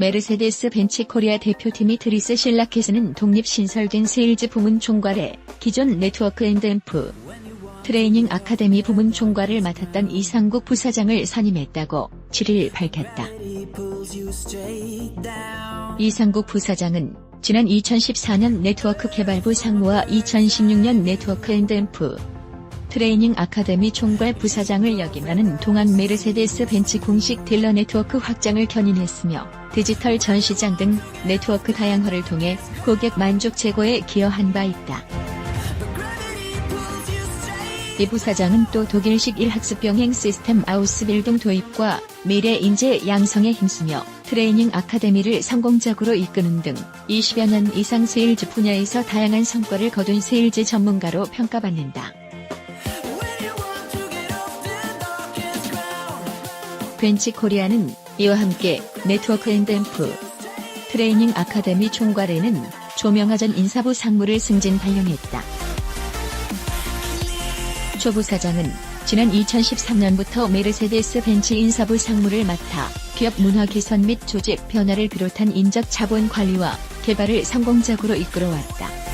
메르세데스 벤츠 코리아 대표팀이 드리스 실라켓은 독립 신설된 세일즈 부문 총괄에 기존 네트워크 앤드 앰프 트레이닝 아카데미 부문 총괄을 맡았던 이상국 부사장을 선임했다고 7일 밝혔다. 이상국 부사장은 지난 2014년 네트워크 개발부 상무와 2016년 네트워크 앤드 앰프 트레이닝 아카데미 총괄 부사장을 역임하는 동안 메르세데스 벤츠 공식 딜러 네트워크 확장을 견인했으며 디지털 전시장 등 네트워크 다양화를 통해 고객 만족 제고에 기여한 바 있다. 이 부사장은 또 독일식 일학습 병행 시스템 아우스빌딩 도입과 미래 인재 양성에 힘쓰며 트레이닝 아카데미를 성공적으로 이끄는 등 20여 년 이상 세일즈 분야에서 다양한 성과를 거둔 세일즈 전문가로 평가받는다. 벤치 코리아는 이와 함께 네트워크 앤드앰프 트레이닝 아카데미 총괄에는 조명하 전 인사부 상무를 승진 발령했다. 조 부 사장은 지난 2013년부터 메르세데스 벤츠 인사부 상무를 맡아 기업 문화 개선 및 조직 변화를 비롯한 인적 자본 관리와 개발을 성공적으로 이끌어왔다.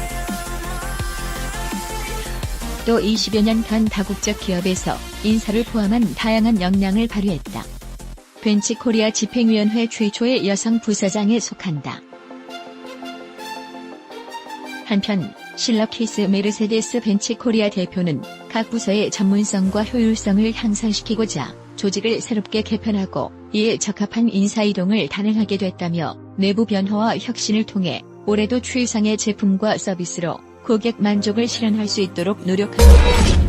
또 20여 년간 다국적 기업에서 인사를 포함한 다양한 역량을 발휘했다. 벤치 코리아 집행위원회 최초의 여성 부사장에 속한다. 한편 실러케이스 메르세데스 벤츠 코리아 대표는 각 부서의 전문성과 효율성을 향상시키고자 조직을 새롭게 개편하고 이에 적합한 인사이동을 단행하게 됐다며 내부 변화와 혁신을 통해 올해도 최상의 제품과 서비스로 고객 만족을 실현할 수 있도록 노력합니다.